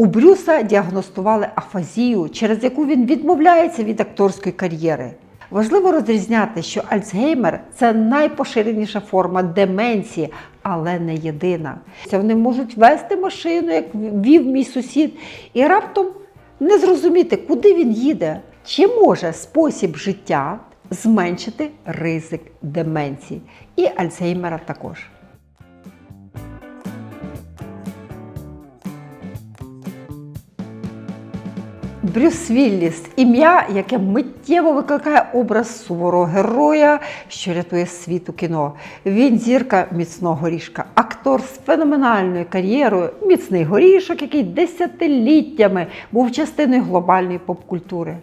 У Брюса діагностували афазію, через яку він відмовляється від акторської кар'єри. Важливо розрізняти, що Альцгеймер це найпоширеніша форма деменції, але не єдина. Це Вони можуть вести машину, як вів мій сусід, і раптом не зрозуміти, куди він їде. Чи може спосіб життя зменшити ризик деменції? І Альцгеймера також. Брюс Вілліс ім'я, яке миттєво викликає образ суворого героя, що рятує світ у кіно. Він зірка міцного горішка, актор з феноменальною кар'єрою, міцний горішок, який десятиліттями був частиною глобальної поп-культури.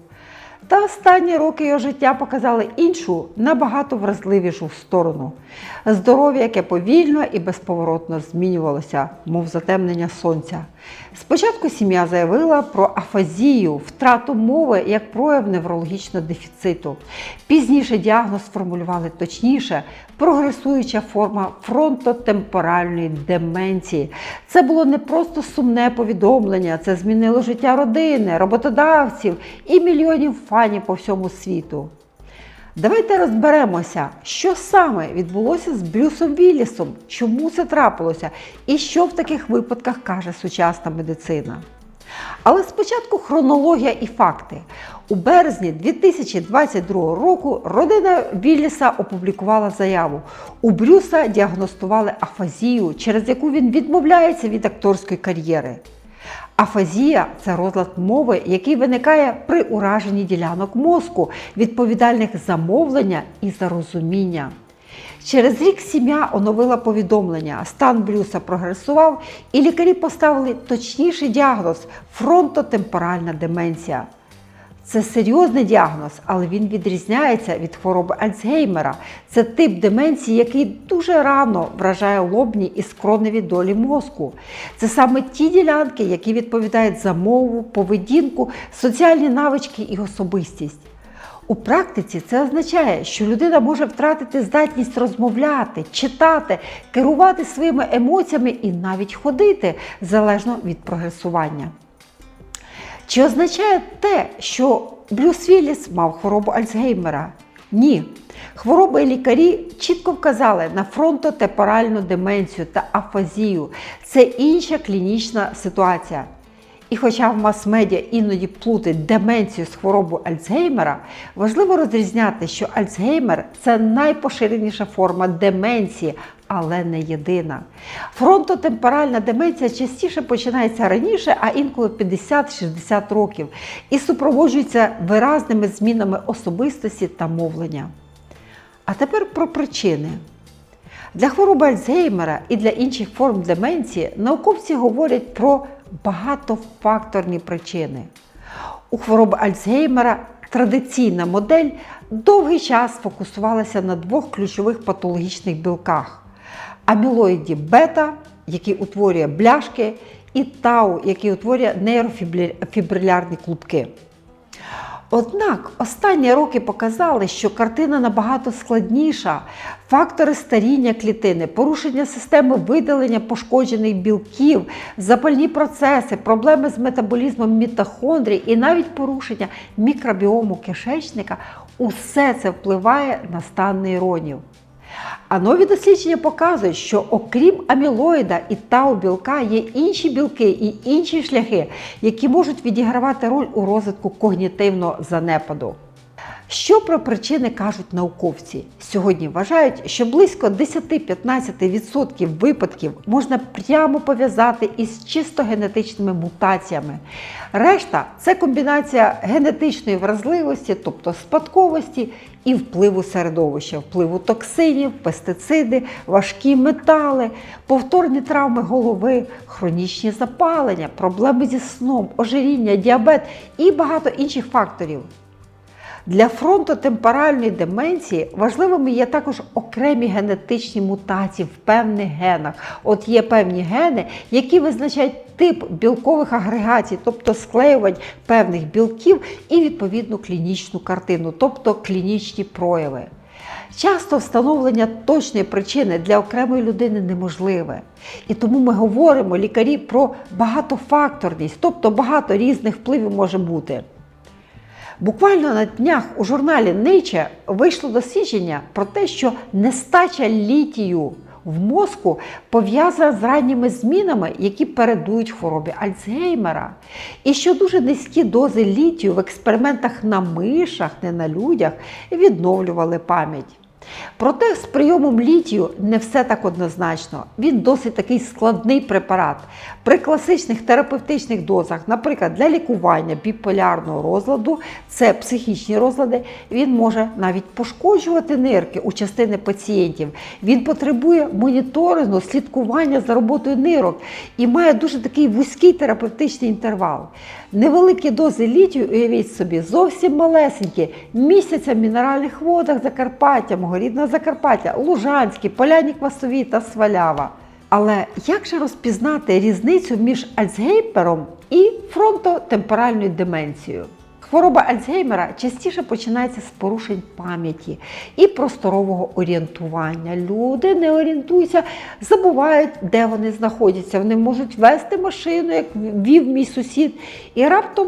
Та останні роки його життя показали іншу, набагато вразливішу сторону. Здоров'я, яке повільно і безповоротно змінювалося, мов затемнення сонця. Спочатку сім'я заявила про афазію, втрату мови як прояв неврологічного дефіциту. Пізніше діагноз сформулювали точніше прогресуюча форма фронтотемпоральної деменції. Це було не просто сумне повідомлення, це змінило життя родини, роботодавців і мільйонів фанів по всьому світу. Давайте розберемося, що саме відбулося з Брюсом Віллісом, чому це трапилося і що в таких випадках каже сучасна медицина. Але спочатку хронологія і факти. У березні 2022 року родина Вілліса опублікувала заяву. У Брюса діагностували афазію, через яку він відмовляється від акторської кар'єри. Афазія це розлад мови, який виникає при ураженні ділянок мозку, відповідальних за мовлення і за розуміння. Через рік сім'я оновила повідомлення, стан Брюса прогресував, і лікарі поставили точніший діагноз фронтотемпоральна деменція. Це серйозний діагноз, але він відрізняється від хвороби Альцгеймера. Це тип деменції, який дуже рано вражає лобні і скроневі долі мозку. Це саме ті ділянки, які відповідають за мову, поведінку, соціальні навички і особистість. У практиці це означає, що людина може втратити здатність розмовляти, читати, керувати своїми емоціями і навіть ходити залежно від прогресування. Чи означає те, що Брюс Вілліс мав хворобу Альцгеймера? Ні. Хвороби лікарі чітко вказали на фронтотепоральну деменцію та афазію. Це інша клінічна ситуація. І хоча в мас-медіа іноді плутають деменцію з хворобою Альцгеймера, важливо розрізняти, що Альцгеймер це найпоширеніша форма деменції, але не єдина. Фронтотемпоральна деменція частіше починається раніше, а інколи 50-60 років, і супроводжується виразними змінами особистості та мовлення. А тепер про причини. Для хвороби Альцгеймера і для інших форм деменції науковці говорять про багатофакторні причини. У хвороби Альцгеймера традиційна модель довгий час фокусувалася на двох ключових патологічних білках: амілоїді бета, який утворює бляшки, і тау, який утворює нейрофібрилярні клубки. Однак останні роки показали, що картина набагато складніша. Фактори старіння клітини, порушення системи видалення пошкоджених білків, запальні процеси, проблеми з метаболізмом мітохондрій і навіть порушення мікробіому кишечника усе це впливає на стан нейронів. А нові дослідження показують, що окрім амілоїда і тау білка є інші білки і інші шляхи, які можуть відігравати роль у розвитку когнітивного занепаду. Що про причини кажуть науковці? Сьогодні вважають, що близько 10-15% випадків можна прямо пов'язати із чисто генетичними мутаціями. Решта це комбінація генетичної вразливості, тобто спадковості, і впливу середовища, впливу токсинів, пестициди, важкі метали, повторні травми голови, хронічні запалення, проблеми зі сном, ожиріння, діабет і багато інших факторів. Для фронтотемпоральної деменції важливими є також окремі генетичні мутації в певних генах. От є певні гени, які визначають тип білкових агрегацій, тобто склеювань певних білків і відповідну клінічну картину, тобто клінічні прояви. Часто встановлення точної причини для окремої людини неможливе. І тому ми говоримо лікарі про багатофакторність, тобто багато різних впливів може бути. Буквально на днях у журналі Nature вийшло дослідження про те, що нестача літію в мозку пов'язана з ранніми змінами, які передують хворобі Альцгеймера. І що дуже низькі дози літію в експериментах на мишах, не на людях, відновлювали пам'ять. Проте з прийомом літію не все так однозначно. Він досить такий складний препарат. При класичних терапевтичних дозах, наприклад, для лікування біполярного розладу, це психічні розлади, він може навіть пошкоджувати нирки у частини пацієнтів. Він потребує моніторингу, слідкування за роботою нирок і має дуже такий вузький терапевтичний інтервал. Невеликі дози літію, уявіть собі, зовсім малесенькі, місяця в мінеральних водах Закарпаття, мого Закарпаття, Лужанські, Поляні Квасові та Свалява. Але як же розпізнати різницю між Альцгеймером і фронтотемпоральною деменцією? Хвороба Альцгеймера частіше починається з порушень пам'яті і просторового орієнтування. Люди не орієнтуються, забувають, де вони знаходяться. Вони можуть вести машину, як вів мій сусід, і раптом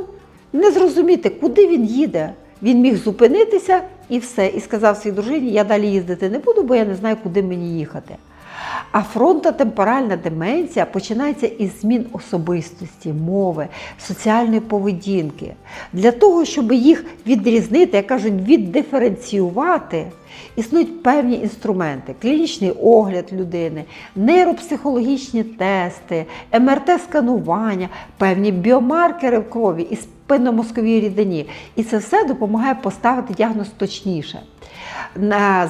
не зрозуміти, куди він їде. Він міг зупинитися і все, і сказав своїй дружині: я далі їздити не буду, бо я не знаю, куди мені їхати. А фронтотемпоральна деменція починається із змін особистості, мови, соціальної поведінки. Для того, щоб їх відрізнити, як кажуть, віддиференціювати, існують певні інструменти: клінічний огляд людини, нейропсихологічні тести, МРТ-сканування, певні біомаркери в крові і спинномозковій рідині. І це все допомагає поставити діагноз точніше.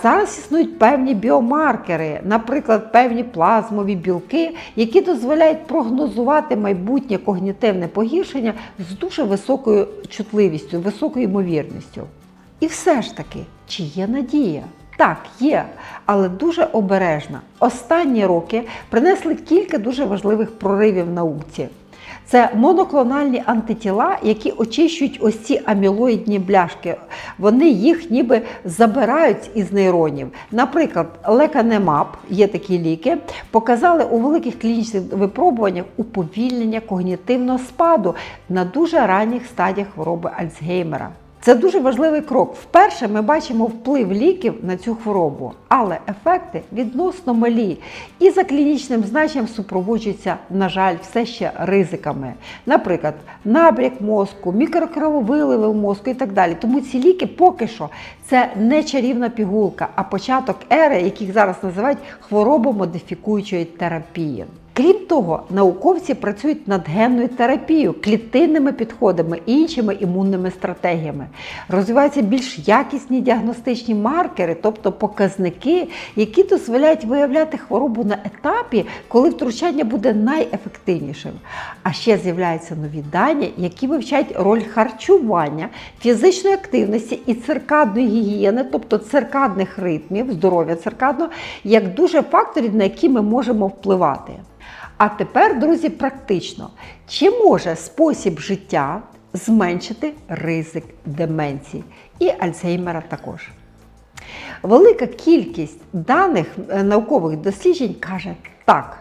Зараз існують певні біомаркери, наприклад, певні плазмові білки, які дозволяють прогнозувати майбутнє когнітивне погіршення з дуже високою чутливістю, високою ймовірністю. І все ж таки, чи є надія? Так, є, але дуже обережна. Останні роки принесли кілька дуже важливих проривів науці. Це моноклональні антитіла, які очищують ось ці амілоїдні бляшки. Вони їх ніби забирають із нейронів. Наприклад, леканемаб, є такі ліки, показали у великих клінічних випробуваннях уповільнення когнітивного спаду на дуже ранніх стадіях хвороби Альцгеймера. Це дуже важливий крок. Вперше ми бачимо вплив ліків на цю хворобу, але ефекти відносно малі і за клінічним значенням супроводжуються, на жаль, все ще ризиками. Наприклад, набряк мозку, мікрокрововиливи в мозку і так далі. Тому ці ліки поки що це не чарівна пігулка, а початок ери, яких зараз називають хворобомодифікуючої терапії. Крім того, науковці працюють над генною терапією, клітинними підходами і іншими імунними стратегіями. Розвиваються більш якісні діагностичні маркери, тобто показники, які дозволяють виявляти хворобу на етапі, коли втручання буде найефективнішим. А ще з'являються нові дані, які вивчають роль харчування, фізичної активності і циркадної гігієни, тобто циркадних ритмів, здоров'я циркадного, як дуже факторів, на які ми можемо впливати. А тепер, друзі, практично, чи може спосіб життя зменшити ризик деменції і Альцгеймера також? Велика кількість даних е, наукових досліджень каже так.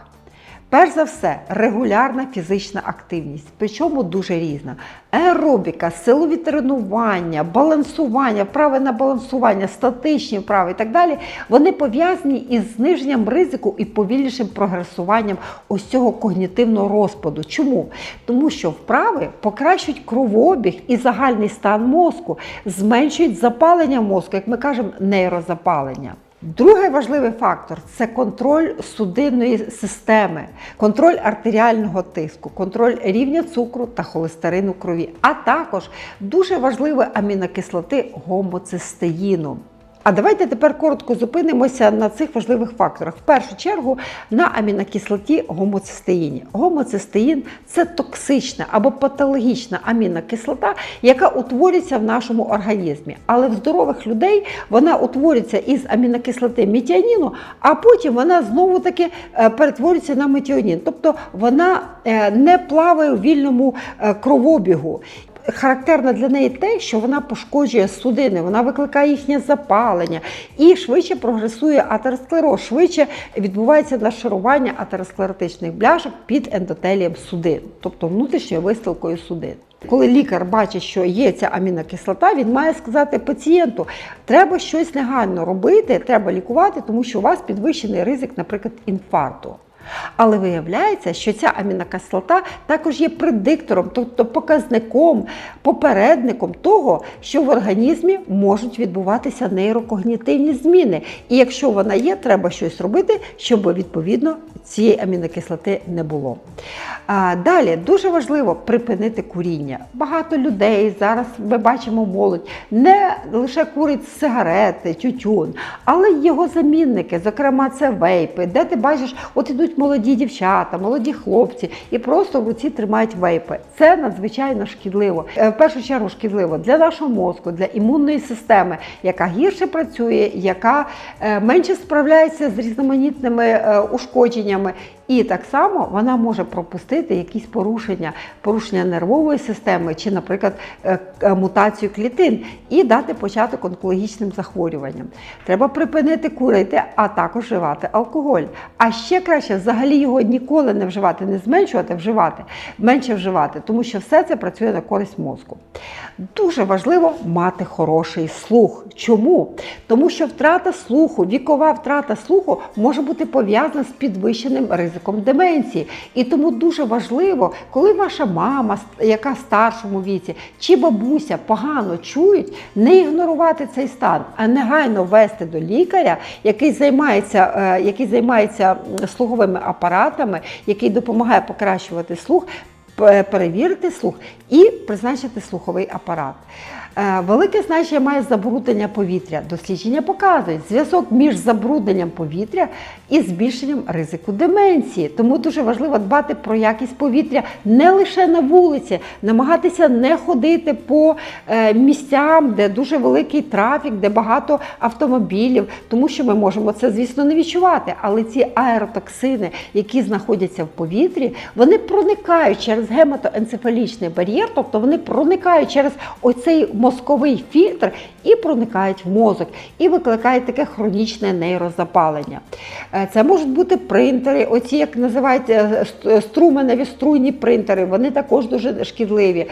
Перш за все, регулярна фізична активність, причому дуже різна. Аеробіка, силові тренування, балансування, вправи на балансування, статичні вправи і так далі, вони пов'язані із зниженням ризику і повільнішим прогресуванням ось цього когнітивного розпаду. Чому? Тому що вправи покращують кровообіг і загальний стан мозку, зменшують запалення мозку, як ми кажемо, нейрозапалення. Другий важливий фактор це контроль судинної системи, контроль артеріального тиску, контроль рівня цукру та холестерину крові, а також дуже важливі амінокислоти гомоцистеїну. А давайте тепер коротко зупинимося на цих важливих факторах. В першу чергу на амінокислоті гомоцистеїні. Гомоцистеїн це токсична або патологічна амінокислота, яка утворюється в нашому організмі. Але в здорових людей вона утворюється із амінокислоти метіоніну, а потім вона знову таки е, перетворюється на метіонін. Тобто вона е, не плаває у вільному е, кровобігу. Характерно для неї те, що вона пошкоджує судини, вона викликає їхнє запалення і швидше прогресує атеросклероз, швидше відбувається нашарування атеросклеротичних бляшок під ендотелієм судин, тобто внутрішньою вистилкою судин. Коли лікар бачить, що є ця амінокислота, він має сказати пацієнту, треба щось негайно робити, треба лікувати, тому що у вас підвищений ризик, наприклад, інфаркту. Але виявляється, що ця амінокислота також є предиктором, тобто показником, попередником того, що в організмі можуть відбуватися нейрокогнітивні зміни. І якщо вона є, треба щось робити, щоб відповідно цієї амінокислоти не було. А, Далі дуже важливо припинити куріння. Багато людей зараз ми бачимо молодь не лише курить сигарети, тютюн, але його замінники, зокрема, це вейпи, де ти бачиш, от ідуть молоді дівчата, молоді хлопці, і просто в руці тримають вейпи. Це надзвичайно шкідливо. Е, В першу чергу шкідливо для нашого мозку, для імунної системи, яка гірше працює, яка е, менше справляється з різноманітними е, ушкодженнями. І так само вона може пропустити якісь порушення, порушення нервової системи чи, наприклад, е, е, мутацію клітин і дати початок онкологічним захворюванням. Треба припинити курити, а також вживати алкоголь. А ще краще взагалі його ніколи не вживати, не зменшувати, вживати, менше вживати, тому що все це працює на користь мозку. Дуже важливо мати хороший слух. Чому? Тому що втрата слуху, вікова втрата слуху може бути пов'язана з підвищеним ризиком деменції. І тому дуже важливо, коли ваша мама, яка в старшому віці, чи бабуся погано чують, не ігнорувати цей стан, а негайно вести до лікаря, який займається, е, який займається м, слуховими апаратами, який допомагає покращувати слух. Перевірити слух і призначити слуховий апарат. Е, Велике значення має забруднення повітря. Дослідження показують зв'язок між забрудненням повітря і збільшенням ризику деменції. Тому дуже важливо дбати про якість повітря не лише на вулиці, намагатися не ходити по е, місцям, де дуже великий трафік, де багато автомобілів, тому що ми можемо це, звісно, не відчувати. Але ці аеротоксини, які знаходяться в повітрі, вони проникають через гематоенцефалічний бар'єр, тобто вони проникають через оцей мозковий фільтр і проникають в мозок, і викликають таке хронічне нейрозапалення. Е, Це можуть бути принтери, оці, як називають е, струменеві струйні принтери, вони також дуже шкідливі.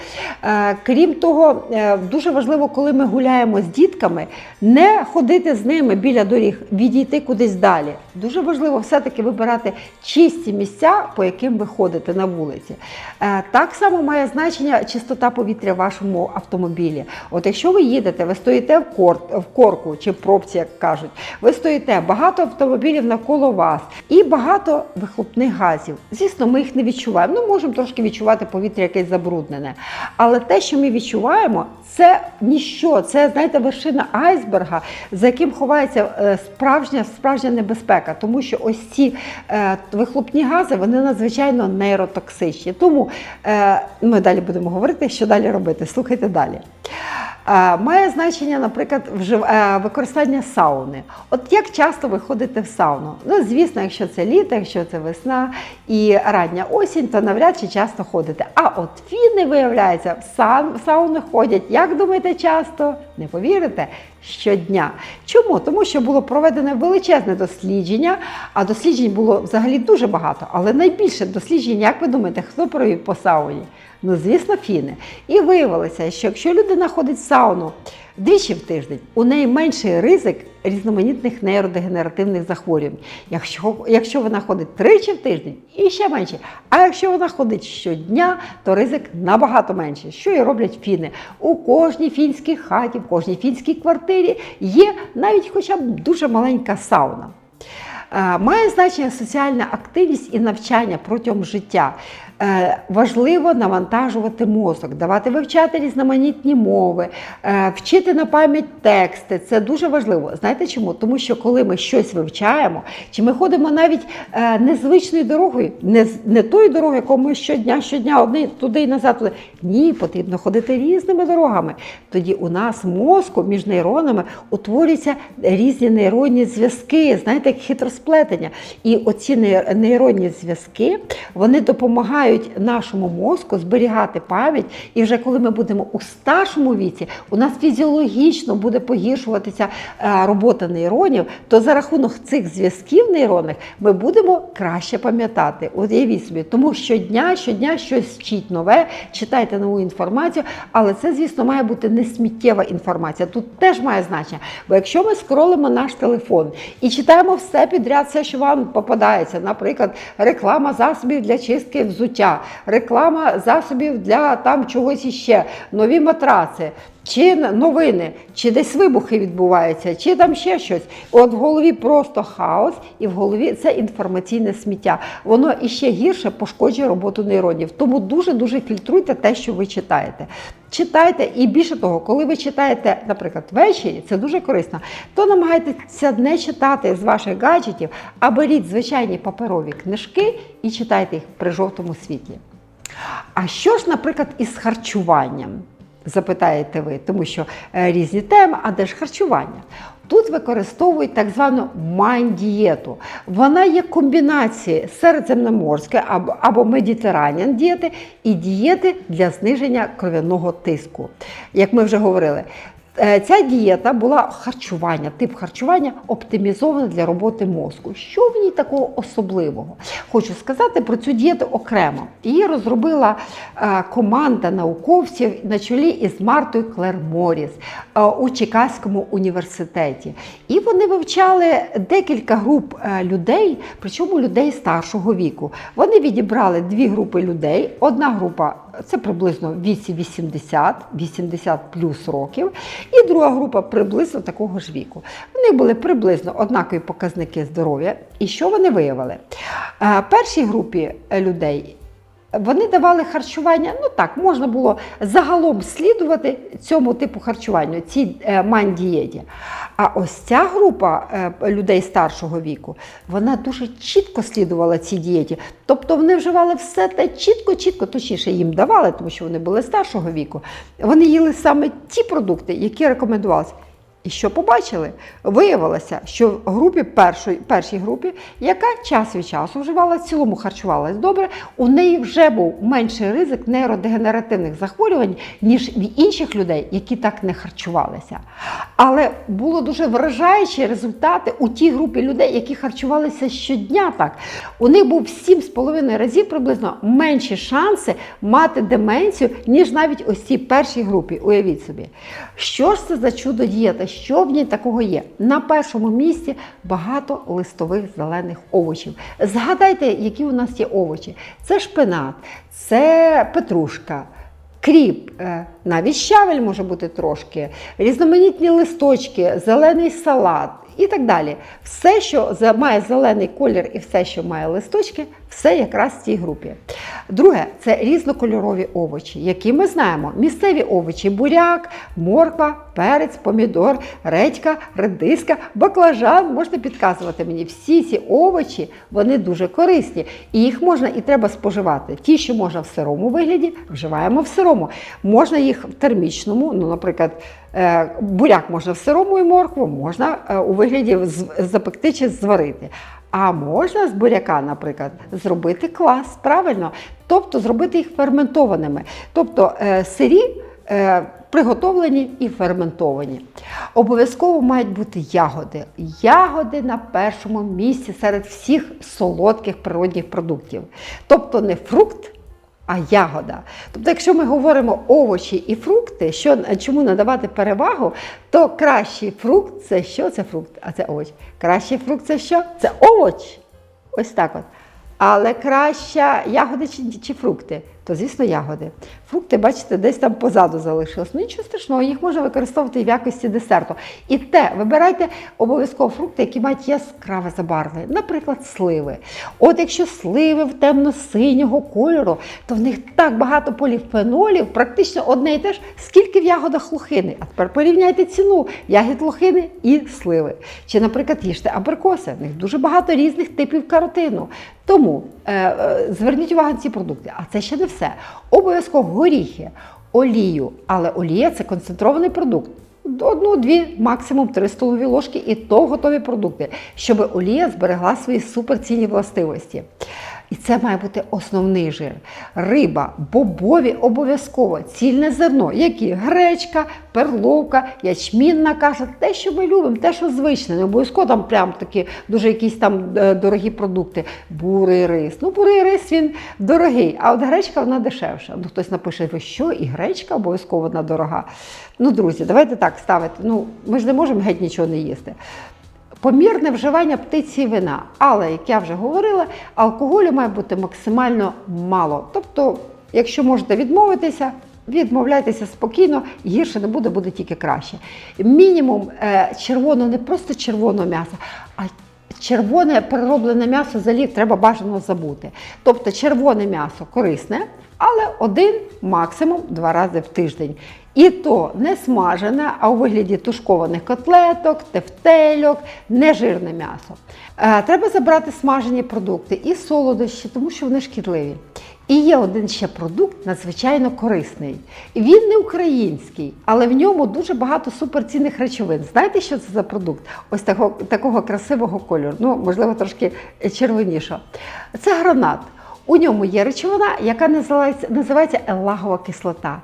Е, Крім того, е, дуже важливо, коли ми гуляємо з дітками, не ходити з ними біля доріг, відійти кудись далі. Дуже важливо все-таки вибирати чисті місця, по яким ви ходите на вулиці. Е, Так само має значення чистота повітря в вашому автомобілі. От якщо ви їдете, ви стоїте в, кор, в корку чи в пробці, як кажуть, ви стоїте, багато автомобілів навколо вас і багато вихлопних газів. Звісно, ми їх не відчуваємо. Ну, можемо трошки відчувати повітря якесь забруднене. Але те, що ми відчуваємо, це ніщо. Це, знаєте, вершина айсберга, за яким ховається е, справжня, справжня небезпека, тому що ось ці е, вихлопні гази вони надзвичайно нейротоксичні. Тому е, ми далі будемо говорити, що далі робити. Слухайте далі. Має значення, наприклад, е, використання сауни. От як часто ви ходите в сауну? Ну, звісно, якщо це літо, якщо це весна і рання осінь, то навряд чи часто ходите. А от фіни, виявляється, в сауни ходять. Як думаєте, часто? Не повірите? Щодня. Чому? Тому що було проведене величезне дослідження, а досліджень було взагалі дуже багато. Але найбільше досліджень, як ви думаєте, хто провів по сауні? Ну, звісно, фіни. І виявилося, що якщо людина ходить в сауну двічі в тиждень, у неї менший ризик різноманітних нейродегенеративних захворювань. Якщо, якщо вона ходить тричі в тиждень, і ще менше. А якщо вона ходить щодня, то ризик набагато менший. Що і роблять фіни? У кожній фінській хаті, в кожній фінській квартирі є навіть хоча б дуже маленька сауна. Е, Має значення соціальна активність і навчання протягом життя. Е, Важливо навантажувати мозок, давати вивчати різноманітні мови, е, вчити на пам'ять тексти. Це дуже важливо. Знаєте чому? Тому що коли ми щось вивчаємо, чи ми ходимо навіть е, незвичною дорогою, не, не тою дорогою, яку ми щодня, щодня одне туди і назад. Туди. Ні, потрібно ходити різними дорогами. Тоді у нас мозку між нейронами утворюються різні нейронні зв'язки, знаєте, як хитросплетення. І оці нейронні зв'язки вони допомагають допомагають нашому мозку зберігати пам'ять. І вже коли ми будемо у старшому віці, у нас фізіологічно буде погіршуватися е, робота нейронів, то за рахунок цих зв'язків нейронних ми будемо краще пам'ятати. Уявіть собі, тому щодня, щодня щось вчіть нове, читайте нову інформацію, але це, звісно, має бути не сміттєва інформація. Тут теж має значення. Бо якщо ми скролимо наш телефон і читаємо все підряд, все, що вам попадається, наприклад, реклама засобів для чистки взуття, реклама засобів для там чогось іще, нові матраци. Чи новини, чи десь вибухи відбуваються, чи там ще щось. От в голові просто хаос, і в голові це інформаційне сміття. Воно іще гірше пошкоджує роботу нейронів. Тому дуже-дуже фільтруйте те, що ви читаєте. Читайте, і більше того, коли ви читаєте, наприклад, ввечері, це дуже корисно, то намагайтеся не читати з ваших гаджетів, а беріть звичайні паперові книжки і читайте їх при жовтому світлі. А що ж, наприклад, із харчуванням? Запитаєте ви, тому що е, різні теми, а де ж харчування? Тут використовують так звану майн-дієту. Вона є комбінацією середземноморської або, медітераніан дієти і дієти для зниження кров'яного тиску. Як ми вже говорили, Ця дієта була харчування, тип харчування оптимізована для роботи мозку. Що в ній такого особливого? Хочу сказати про цю дієту окремо. Її розробила е, команда науковців на чолі із Мартою Клер Моріс е, у Чикаському університеті. І вони вивчали декілька груп людей, причому людей старшого віку. Вони відібрали дві групи людей. Одна група це приблизно віці 80, 80 плюс років, і друга група приблизно такого ж віку. Вони були приблизно однакові показники здоров'я. І що вони виявили? Е, Першій групі людей. Вони давали харчування, ну так, можна було загалом слідувати цьому типу харчування, цій е, мандієті. А ось ця група е, людей старшого віку, вона дуже чітко слідувала цій дієті. Тобто вони вживали все те чітко-чітко, точніше їм давали, тому що вони були старшого віку. Вони їли саме ті продукти, які рекомендувалися. І що побачили? Виявилося, що в групі першої, першій групі, яка час від часу вживала, в цілому харчувалась добре, у неї вже був менший ризик нейродегенеративних захворювань, ніж в інших людей, які так не харчувалися. Але було дуже вражаючі результати у тій групі людей, які харчувалися щодня так. У них був в 7,5 разів приблизно менші шанси мати деменцію, ніж навіть ось цій першій групі. Уявіть собі. Що ж це за чудо дієта? Що в ній такого є? На першому місці багато листових зелених овочів. Згадайте, які у нас є овочі: це шпинат, це петрушка. Кріп, е, навіть щавель може бути трошки, різноманітні листочки, зелений салат і так далі. Все, що має зелений колір і все, що має листочки, все якраз в цій групі. Друге це різнокольорові овочі, які ми знаємо. Місцеві овочі буряк, морква, перець, помідор, редька, редиска, баклажан. Можете підказувати мені. Всі ці овочі вони дуже корисні. І їх можна і треба споживати. Ті, що можна в сирому вигляді, вживаємо в сирому. Можна їх в термічному, ну, наприклад. Е, буряк можна в сирому і моркву, можна е, у вигляді запекти чи зварити. А можна з буряка, наприклад, зробити квас, правильно? Тобто зробити їх ферментованими. Тобто е, сирі приготовлені і ферментовані. Обов'язково мають бути ягоди. Ягоди на першому місці серед всіх солодких природних продуктів. Тобто не фрукт а ягода. Тобто, якщо ми говоримо овочі і фрукти, що, чому надавати перевагу, то кращий фрукт це що? Це фрукт, а це овоч. Кращий фрукт це що? Це овоч. Ось так от. Але краща ягоди чи, чи фрукти? То, звісно, ягоди. Фрукти, бачите, десь там позаду залишилось. Ну нічого страшного, їх можна використовувати в якості десерту. І те, вибирайте обов'язково фрукти, які мають яскраве забарвлення, наприклад, сливи. От якщо сливи в темно-синього кольору, то в них так багато поліфенолів, практично одне і те ж, скільки в ягодах лохини. А тепер порівняйте ціну ягід лохини і сливи. Чи, наприклад, їжте абрикоси. В них дуже багато різних типів каротину. Тому е, е, зверніть увагу на ці продукти. А це ще не все. Обов'язково горіхи, олію. Але олія це концентрований продукт. Одну-дві, максимум три столові ложки, і то готові продукти, щоб олія зберегла свої суперцінні властивості. І це має бути основний жир. Риба, бобові обов'язково, цільне зерно, які гречка, перловка, ячмінна каша, те, що ми любимо, те, що звичне. Не обов'язково там прям такі дуже якісь там е, дорогі продукти. Бурий рис. Ну, бурий рис він дорогий, а от гречка вона дешевша. Ну, хтось напише, ви що, і гречка обов'язково вона дорога. Ну, друзі, давайте так ставити. Ну, ми ж не можемо геть нічого не їсти. Помірне вживання птиці вина. Але, як я вже говорила, алкоголю має бути максимально мало. Тобто, якщо можете відмовитися, відмовляйтеся спокійно, гірше не буде, буде тільки краще. Мінімум е, червоного, не просто червоного м'яса, а червоне перероблене м'ясо взагалі треба бажано забути. Тобто червоне м'ясо корисне, але один, максимум два рази в тиждень. І то не смажене, а у вигляді тушкованих котлеток, тефтельок, нежирне м'ясо. Е, треба забрати смажені продукти і солодощі, тому що вони шкідливі. І є один ще продукт надзвичайно корисний. Він не український, але в ньому дуже багато суперцінних речовин. Знаєте, що це за продукт? Ось такого, такого красивого кольору, ну, можливо, трошки червонішого. Це гранат. У ньому є речовина, яка називається, називається елагова кислота.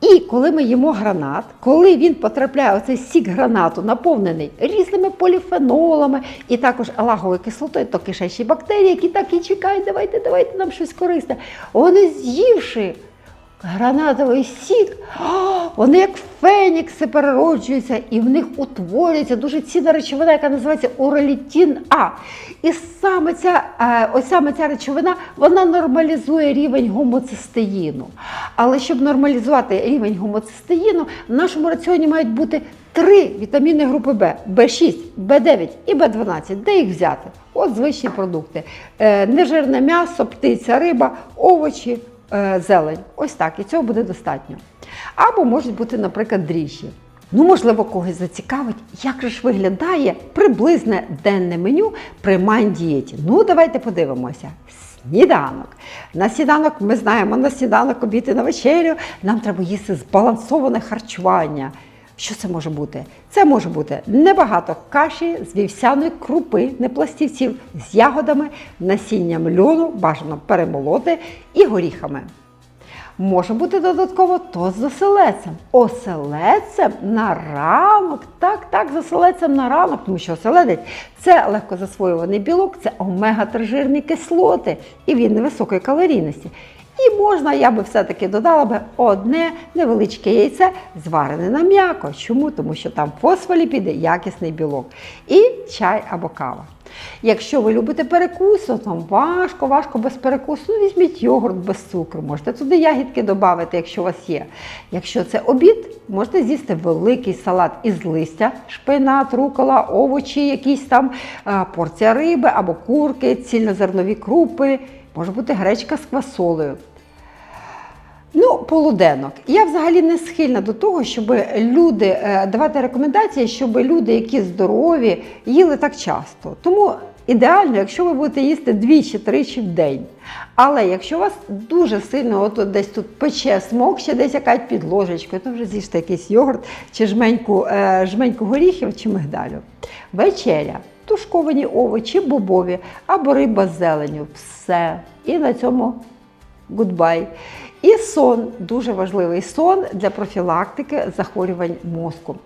І коли ми їмо гранат, коли він потрапляє, оцей сік гранату, наповнений різними поліфенолами і також алаговою кислотою, то кишечні бактерії, які так і чекають, давайте, давайте нам щось корисне. Вони з'ївши гранатовий сік, вони як фенікси перероджуються, і в них утворюється дуже цінна речовина, яка називається уролітін А. І саме ця, е, ось саме ця речовина вона нормалізує рівень гомоцистеїну. Але щоб нормалізувати рівень гомоцистеїну, в нашому раціоні мають бути три вітаміни групи Б: Б6, Б9 і Б12. Де їх взяти? От звичні продукти: Е, нежирне м'ясо, птиця, риба, овочі зелень. Ось так, і цього буде достатньо. Або можуть бути, наприклад, дріжджі. Ну, можливо, когось зацікавить, як ж виглядає приблизне денне меню при майн-дієті. Ну, давайте подивимося. Сніданок. На сніданок ми знаємо, на сніданок, обід і на вечерю нам треба їсти збалансоване харчування. Що це може бути? Це може бути небагато каші з вівсяної крупи, не пластівців, з ягодами, насінням льону, бажано перемолоти і горіхами. Може бути додатково тост з оселецем. Оселецем на ранок. Так, так, з оселецем на ранок, тому що оселедець це легкозасвоюваний білок, це омега-3 жирні кислоти, і він невисокої калорійності. І можна, я би все-таки додала би одне невеличке яйце, зварене на м'яко. Чому? Тому що там фосфоліпіди, якісний білок. І чай або кава. Якщо ви любите перекус, то там важко, важко без перекусу, ну, візьміть йогурт без цукру, можете туди ягідки додати, якщо у вас є. Якщо це обід, можете з'їсти великий салат із листя, шпинат, рукола, овочі, якісь там порція риби або курки, цільнозернові крупи, може бути гречка з квасолею. Ну, полуденок. Я взагалі не схильна до того, щоб люди е, давати рекомендації, щоб люди, які здорові, їли так часто. Тому ідеально, якщо ви будете їсти двічі-тричі в день. Але якщо у вас дуже сильно от, десь тут пече смок, ще десь якась під ложечкою, то вже з'їжте якийсь йогурт чи жменьку, е, жменьку горіхів чи мигдалю. Вечеря. Тушковані овочі, бобові або риба з зеленю. Все. І на цьому гудбай. І сон дуже важливий сон для профілактики захворювань мозку.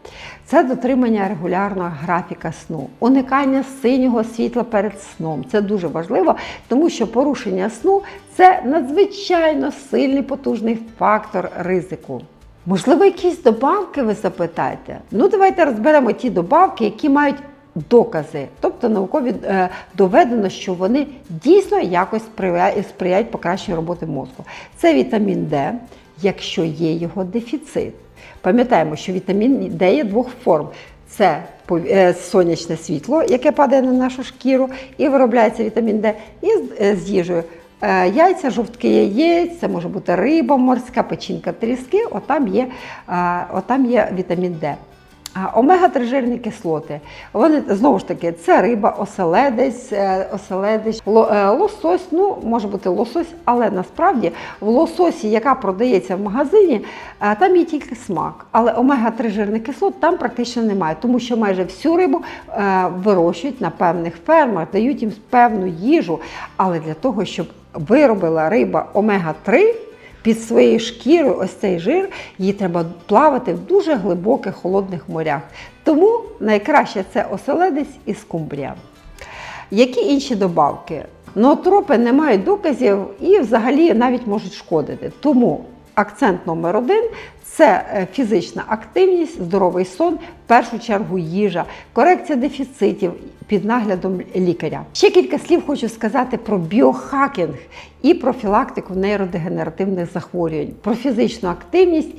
Це дотримання регулярного графіка сну, уникання синього світла перед сном. Це дуже важливо, тому що порушення сну це надзвичайно сильний потужний фактор ризику. Можливо, якісь добавки ви запитаєте? Ну, давайте розберемо ті добавки, які мають докази, тобто наукові е, доведено, що вони дійсно якось сприяють, покращенню роботи мозку. Це вітамін Д, якщо є його дефіцит. Пам'ятаємо, що вітамін Д є двох форм. Це е, сонячне світло, яке падає на нашу шкіру, і виробляється вітамін Д, і з- е, їжею. Е, Яйця, жовтки яєць, це може бути риба морська, печінка тріски, отам є, отам є вітамін Д. А Омега-3 жирні кислоти. Вони знову ж таки це риба, оселедець, е, оселедець, е, лосось. Ну може бути лосось, але насправді в лососі, яка продається в магазині, е, там є тільки смак. Але омега-3 жирних кислот там практично немає, тому що майже всю рибу вирощують на певних фермах, дають їм певну їжу. Але для того, щоб виробила риба омега-3 під своєю шкірою ось цей жир, її треба плавати в дуже глибоких холодних морях. Тому найкраще це оселедець і скумбрія. Які інші добавки? Ноотропи не мають доказів і взагалі навіть можуть шкодити. Тому акцент номер один це е, фізична активність, здоровий сон, в першу чергу їжа, корекція дефіцитів під наглядом лікаря. Ще кілька слів хочу сказати про біохакінг і профілактику нейродегенеративних захворювань, про фізичну активність.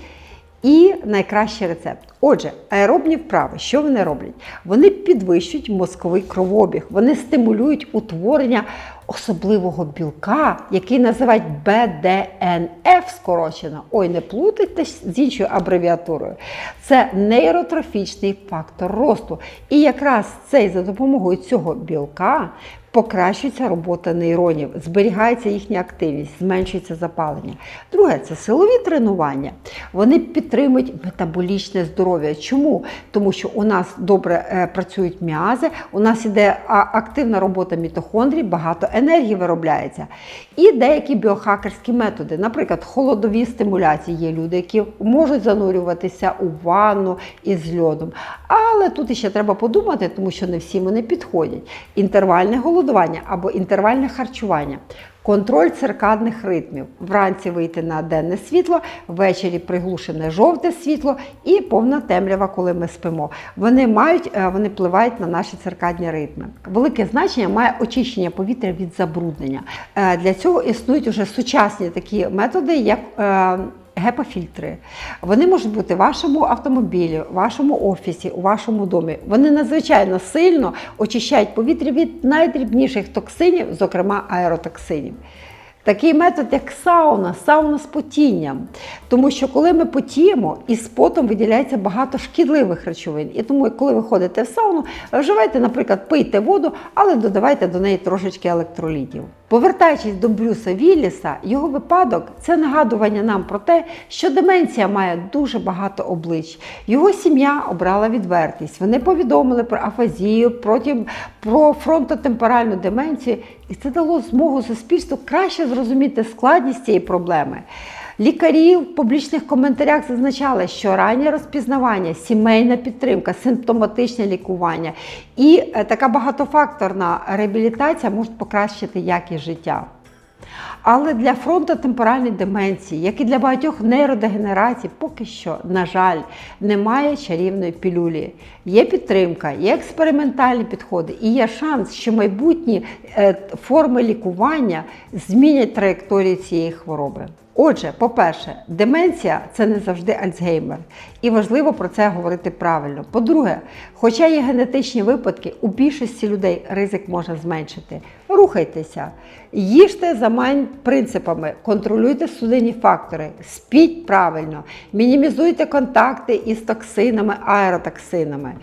І найкращий рецепт. Отже, аеробні вправи, що вони роблять? Вони підвищують мозковий кровообіг, вони стимулюють утворення особливого білка, який називають БДНФ скорочено. Ой, не плутайте з іншою абревіатурою. Це нейротрофічний фактор росту. І якраз цей за допомогою цього білка покращується робота нейронів, зберігається їхня активність, зменшується запалення. Друге це силові тренування. Вони підтримують метаболічне здоров'я. Чому? Тому що у нас добре е, працюють м'язи, у нас іде активна робота мітохондрій, багато енергії виробляється. І деякі біохакерські методи, наприклад, холодові стимуляції. Є люди, які можуть занурюватися у ванну із льодом. Але тут ще треба подумати, тому що не всі вони підходять. Інтервальне голодування або інтервальне харчування. Контроль циркадних ритмів. Вранці вийти на денне світло, ввечері приглушене жовте світло і повна темрява, коли ми спимо. Вони мають, е, вони впливають на наші циркадні ритми. Велике значення має очищення повітря від забруднення. Е, Для цього існують уже сучасні такі методи, як Гепафільтри. Вони можуть бути в вашому автомобілі, в вашому офісі, у вашому домі. Вони надзвичайно сильно очищають повітря від найдрібніших токсинів, зокрема аеротоксинів. Такий метод, як сауна, сауна з потінням. Тому що коли ми потіємо, із потом виділяється багато шкідливих речовин. І тому, коли ви ходите в сауну, вживайте, наприклад, пийте воду, але додавайте до неї трошечки електролітів. Повертаючись до Брюса Вілліса, його випадок це нагадування нам про те, що деменція має дуже багато облич. Його сім'я обрала відвертість. Вони повідомили про афазію, потім про фронтотемпоральну деменцію, і це дало змогу суспільству краще зрозуміти складність цієї проблеми. Лікарі в публічних коментарях зазначали, що раннє розпізнавання, сімейна підтримка, симптоматичне лікування і е, така багатофакторна реабілітація можуть покращити якість життя. Але для фронтотемпоральної деменції, як і для багатьох нейродегенерацій, поки що, на жаль, немає чарівної пілюлі. Є підтримка, є експериментальні підходи і є шанс, що майбутні е, форми лікування змінять траєкторію цієї хвороби. Отже, по-перше, деменція це не завжди Альцгеймер, і важливо про це говорити правильно. По-друге, хоча є генетичні випадки, у більшості людей ризик можна зменшити. Рухайтеся, їжте за майн принципами, контролюйте судинні фактори, спіть правильно, мінімізуйте контакти із токсинами, аеротоксинами.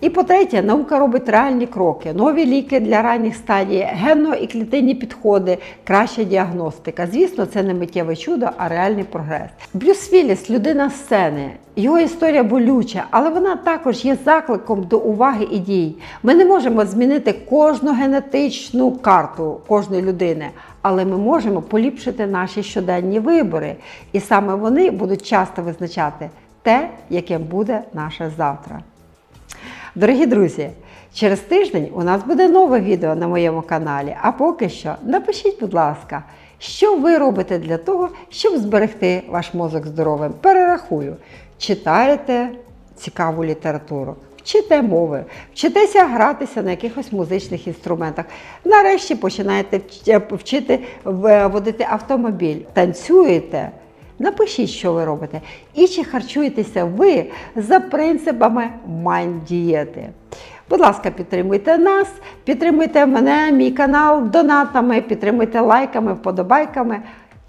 І по-третє, наука робить реальні кроки, нові ліки для ранніх стадій, генно і клітинні підходи, краща діагностика. Звісно, це не миттєве чудо, а реальний прогрес. Брюс Вілліс – людина сцени. Його історія болюча, але вона також є закликом до уваги і дій. Ми не можемо змінити кожну генетичну карту кожної людини, але ми можемо поліпшити наші щоденні вибори. І саме вони будуть часто визначати те, яким буде наше завтра. Дорогі друзі, через тиждень у нас буде нове відео на моєму каналі. А поки що напишіть, будь ласка, що ви робите для того, щоб зберегти ваш мозок здоровим. Перерахую, читаєте цікаву літературу. Вчите мови, вчитеся гратися на якихось музичних інструментах. Нарешті починаєте вчити водити автомобіль, танцюєте. Напишіть, що ви робите. І чи харчуєтеся ви за принципами майн-дієти. Будь ласка, підтримуйте нас, підтримуйте мене, мій канал донатами, підтримуйте лайками, вподобайками.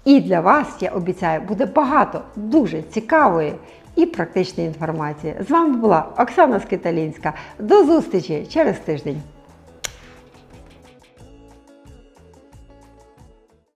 І для вас, я обіцяю, буде багато дуже цікавої і практичної інформації. З вами була Оксана Скиталінська. До зустрічі через тиждень.